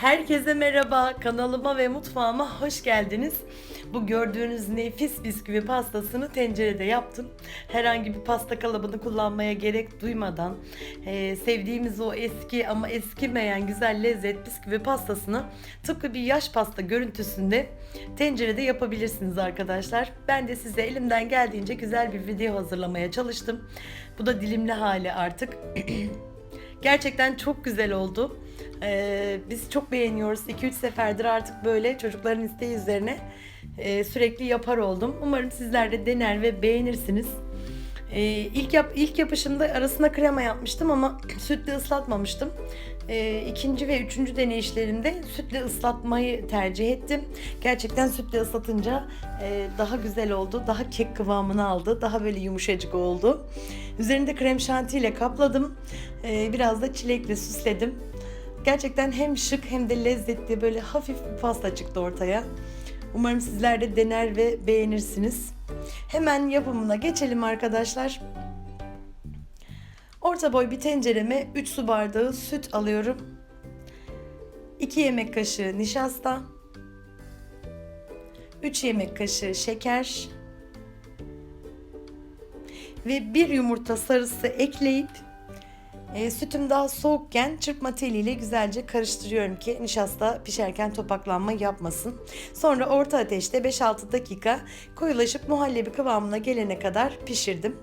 Herkese merhaba. Kanalıma ve mutfağıma hoş geldiniz. Bu gördüğünüz nefis bisküvi pastasını tencerede yaptım. Herhangi bir pasta kalıbını kullanmaya gerek duymadan e, sevdiğimiz o eski ama eskimeyen güzel lezzet bisküvi pastasını tıpkı bir yaş pasta görüntüsünde tencerede yapabilirsiniz arkadaşlar. Ben de size elimden geldiğince güzel bir video hazırlamaya çalıştım. Bu da dilimli hali artık. Gerçekten çok güzel oldu. Ee, biz çok beğeniyoruz. 2-3 seferdir artık böyle çocukların isteği üzerine e, sürekli yapar oldum. Umarım sizler de dener ve beğenirsiniz. Ee, ilk yap ilk yapışımda arasına krema yapmıştım ama sütle ıslatmamıştım. Ee, ikinci ve üçüncü deneyişlerimde sütle ıslatmayı tercih ettim. Gerçekten sütle ıslatınca e, daha güzel oldu. Daha kek kıvamını aldı. Daha böyle yumuşacık oldu. Üzerinde krem şanti ile kapladım. Ee, biraz da çilekle süsledim. Gerçekten hem şık hem de lezzetli böyle hafif bir pasta çıktı ortaya. Umarım sizler de dener ve beğenirsiniz. Hemen yapımına geçelim arkadaşlar. Orta boy bir tencereme 3 su bardağı süt alıyorum. 2 yemek kaşığı nişasta. 3 yemek kaşığı şeker. Ve bir yumurta sarısı ekleyip e, sütüm daha soğukken çırpma teliyle güzelce karıştırıyorum ki nişasta pişerken topaklanma yapmasın. Sonra orta ateşte 5-6 dakika koyulaşıp muhallebi kıvamına gelene kadar pişirdim.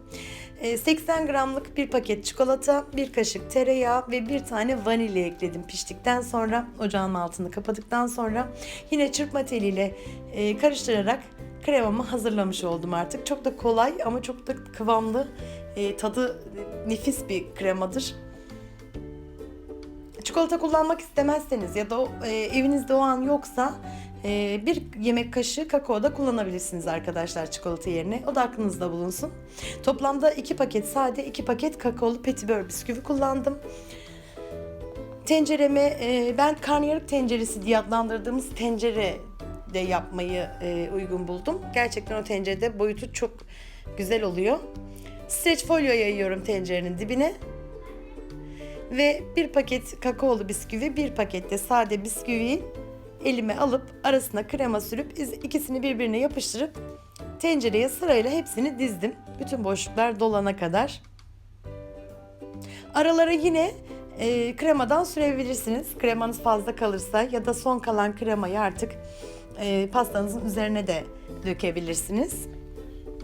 E, 80 gramlık bir paket çikolata, bir kaşık tereyağı ve bir tane vanilya ekledim piştikten sonra ocağın altını kapadıktan sonra yine çırpma teliyle e, karıştırarak kremamı hazırlamış oldum artık. Çok da kolay ama çok da kıvamlı, e, tadı nefis bir kremadır. Çikolata kullanmak istemezseniz ya da e, evinizde o an yoksa e, bir yemek kaşığı kakao da kullanabilirsiniz arkadaşlar çikolata yerine. O da aklınızda bulunsun. Toplamda 2 paket sade, 2 paket kakaolu petibör bisküvi kullandım. Tencereme e, ben karnıyarık tenceresi diye adlandırdığımız tencere de yapmayı e, uygun buldum. Gerçekten o tencerede boyutu çok güzel oluyor. Streç folyo yayıyorum tencerenin dibine. Ve bir paket kakaolu bisküvi, bir pakette sade bisküviyi elime alıp arasına krema sürüp ikisini birbirine yapıştırıp tencereye sırayla hepsini dizdim. Bütün boşluklar dolana kadar. Aralara yine e, kremadan sürebilirsiniz. Kremanız fazla kalırsa ya da son kalan kremayı artık e, pastanızın üzerine de dökebilirsiniz.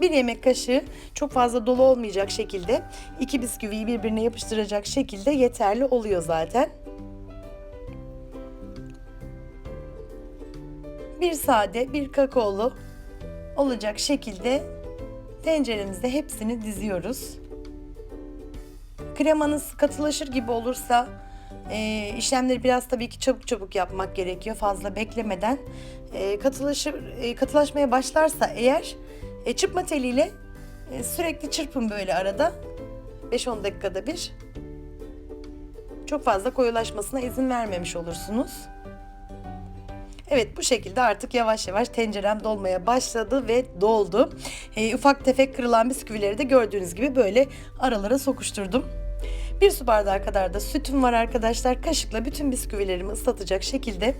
Bir yemek kaşığı çok fazla dolu olmayacak şekilde iki bisküviyi birbirine yapıştıracak şekilde yeterli oluyor zaten. Bir sade, bir kakaolu olacak şekilde tenceremizde hepsini diziyoruz. Kremanız katılaşır gibi olursa e, işlemleri biraz tabii ki çabuk çabuk yapmak gerekiyor fazla beklemeden. E, katılaşır, e, katılaşmaya başlarsa eğer e, çırpma teliyle e, sürekli çırpın böyle arada 5-10 dakikada bir. Çok fazla koyulaşmasına izin vermemiş olursunuz. Evet bu şekilde artık yavaş yavaş tencerem dolmaya başladı ve doldu. E, ufak tefek kırılan bisküvileri de gördüğünüz gibi böyle aralara sokuşturdum. Bir su bardağı kadar da sütüm var arkadaşlar. Kaşıkla bütün bisküvilerimi ıslatacak şekilde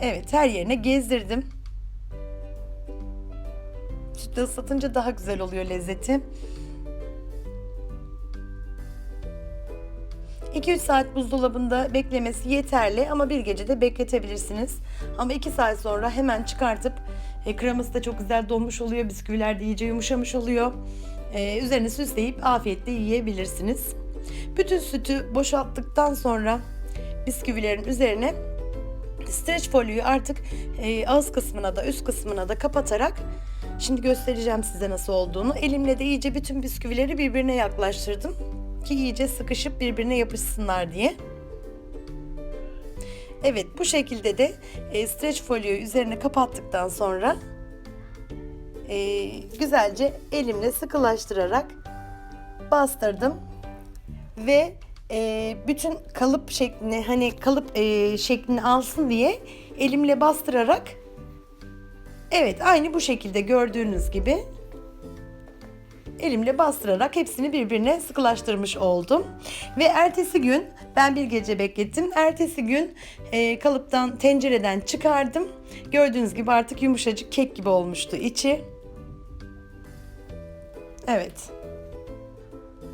Evet her yerine gezdirdim. Sütle ıslatınca daha güzel oluyor lezzeti. 2-3 saat buzdolabında beklemesi yeterli ama bir gece de bekletebilirsiniz. Ama 2 saat sonra hemen çıkartıp e, kreması da çok güzel donmuş oluyor. Bisküviler de iyice yumuşamış oluyor. E, üzerine süsleyip afiyetle yiyebilirsiniz. Bütün sütü boşalttıktan sonra bisküvilerin üzerine streç folyoyu artık e, ağız kısmına da üst kısmına da kapatarak şimdi göstereceğim size nasıl olduğunu. Elimle de iyice bütün bisküvileri birbirine yaklaştırdım ki iyice sıkışıp birbirine yapışsınlar diye. Evet bu şekilde de e, streç folyoyu üzerine kapattıktan sonra e, güzelce elimle sıkılaştırarak bastırdım ve e, bütün kalıp şeklini hani kalıp e, şeklini alsın diye elimle bastırarak evet aynı bu şekilde gördüğünüz gibi elimle bastırarak hepsini birbirine sıkılaştırmış oldum. Ve ertesi gün ben bir gece beklettim. Ertesi gün e, kalıptan tencereden çıkardım. Gördüğünüz gibi artık yumuşacık kek gibi olmuştu içi. Evet.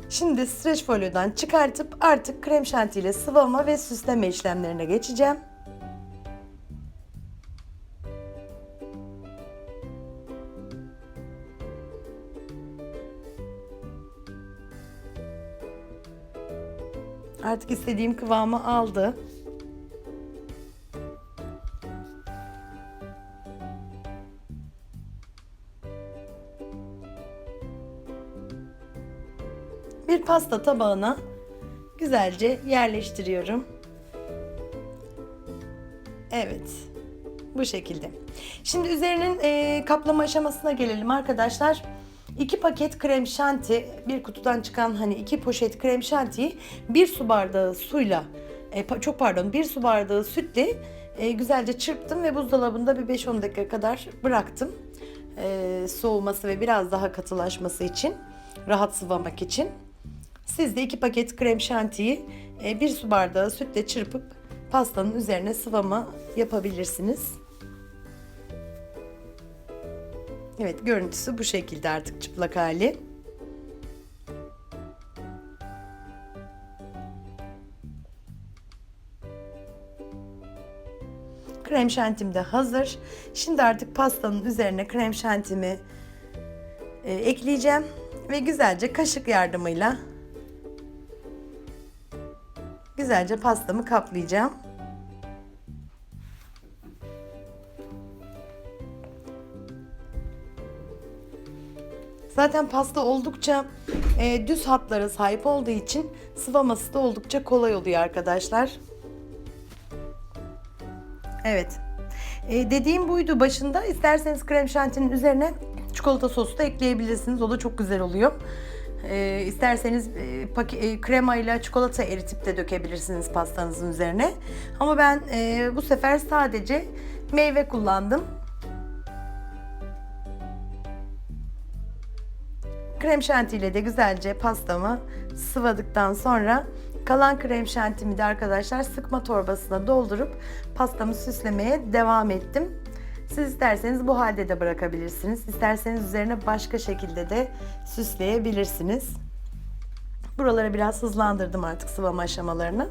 Şimdi streç folyodan çıkartıp artık krem şanti ile sıvama ve süsleme işlemlerine geçeceğim. Artık istediğim kıvamı aldı. Bir pasta tabağına güzelce yerleştiriyorum. Evet. Bu şekilde. Şimdi üzerinin e, kaplama aşamasına gelelim arkadaşlar. 2 paket krem şanti, bir kutudan çıkan hani iki poşet krem şantiyi bir su bardağı suyla, e, çok pardon bir su bardağı sütle e, güzelce çırptım ve buzdolabında bir 5-10 dakika kadar bıraktım. E, soğuması ve biraz daha katılaşması için, rahat sıvamak için. Siz de 2 paket krem şantiyi e, bir su bardağı sütle çırpıp pastanın üzerine sıvama yapabilirsiniz. Evet görüntüsü bu şekilde artık çıplak hali. Krem şantim de hazır. Şimdi artık pastanın üzerine krem şantimi e, ekleyeceğim ve güzelce kaşık yardımıyla güzelce pastamı kaplayacağım. Zaten pasta oldukça e, düz hatlara sahip olduğu için sıvaması da oldukça kolay oluyor arkadaşlar. Evet. E, dediğim buydu başında. İsterseniz krem şantinin üzerine çikolata sosu da ekleyebilirsiniz. O da çok güzel oluyor. E, isterseniz e, e, kremayla çikolata eritip de dökebilirsiniz pastanızın üzerine. Ama ben e, bu sefer sadece meyve kullandım. Krem şanti ile de güzelce pastamı sıvadıktan sonra kalan krem şantimi de arkadaşlar sıkma torbasına doldurup pastamı süslemeye devam ettim. Siz isterseniz bu halde de bırakabilirsiniz. İsterseniz üzerine başka şekilde de süsleyebilirsiniz. Buraları biraz hızlandırdım artık sıvama aşamalarını.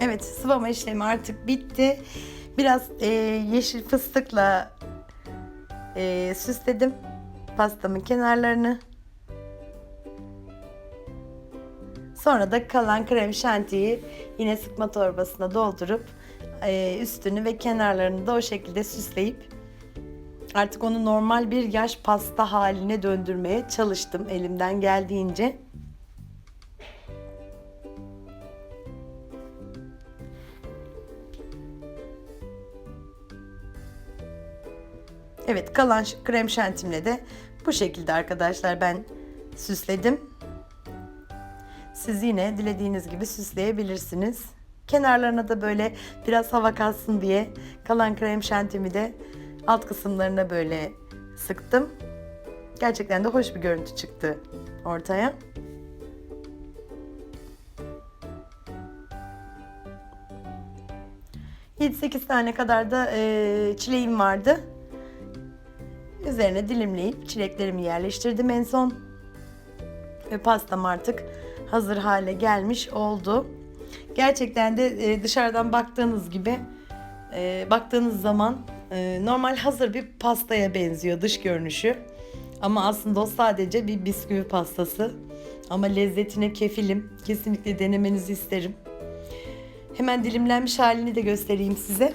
Evet sıvama işlemi artık bitti. Biraz e, yeşil fıstıkla e, süsledim pastamın kenarlarını. Sonra da kalan krem şantiyi yine sıkma torbasına doldurup e, üstünü ve kenarlarını da o şekilde süsleyip artık onu normal bir yaş pasta haline döndürmeye çalıştım elimden geldiğince. Evet kalan krem şantimle de bu şekilde arkadaşlar ben süsledim. Siz yine dilediğiniz gibi süsleyebilirsiniz. Kenarlarına da böyle biraz hava kalsın diye kalan krem şantimi de alt kısımlarına böyle sıktım. Gerçekten de hoş bir görüntü çıktı ortaya. ...7-8 tane kadar da e, çileğim vardı. Üzerine dilimleyip çileklerimi yerleştirdim en son. Ve pastam artık hazır hale gelmiş oldu. Gerçekten de e, dışarıdan baktığınız gibi e, baktığınız zaman e, normal hazır bir pastaya benziyor dış görünüşü. Ama aslında o sadece bir bisküvi pastası. Ama lezzetine kefilim. Kesinlikle denemenizi isterim. Hemen dilimlenmiş halini de göstereyim size.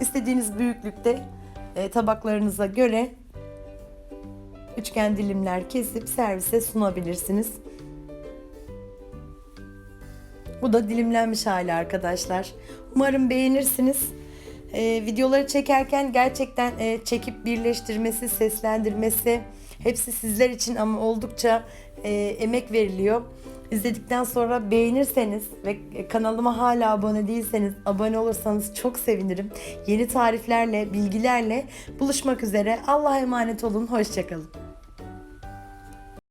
İstediğiniz büyüklükte e, tabaklarınıza göre üçgen dilimler kesip servise sunabilirsiniz. Bu da dilimlenmiş hali arkadaşlar. Umarım beğenirsiniz. Ee, videoları çekerken gerçekten e, çekip birleştirmesi, seslendirmesi hepsi sizler için ama oldukça e, emek veriliyor. İzledikten sonra beğenirseniz ve kanalıma hala abone değilseniz abone olursanız çok sevinirim. Yeni tariflerle, bilgilerle buluşmak üzere. Allah'a emanet olun. Hoşçakalın.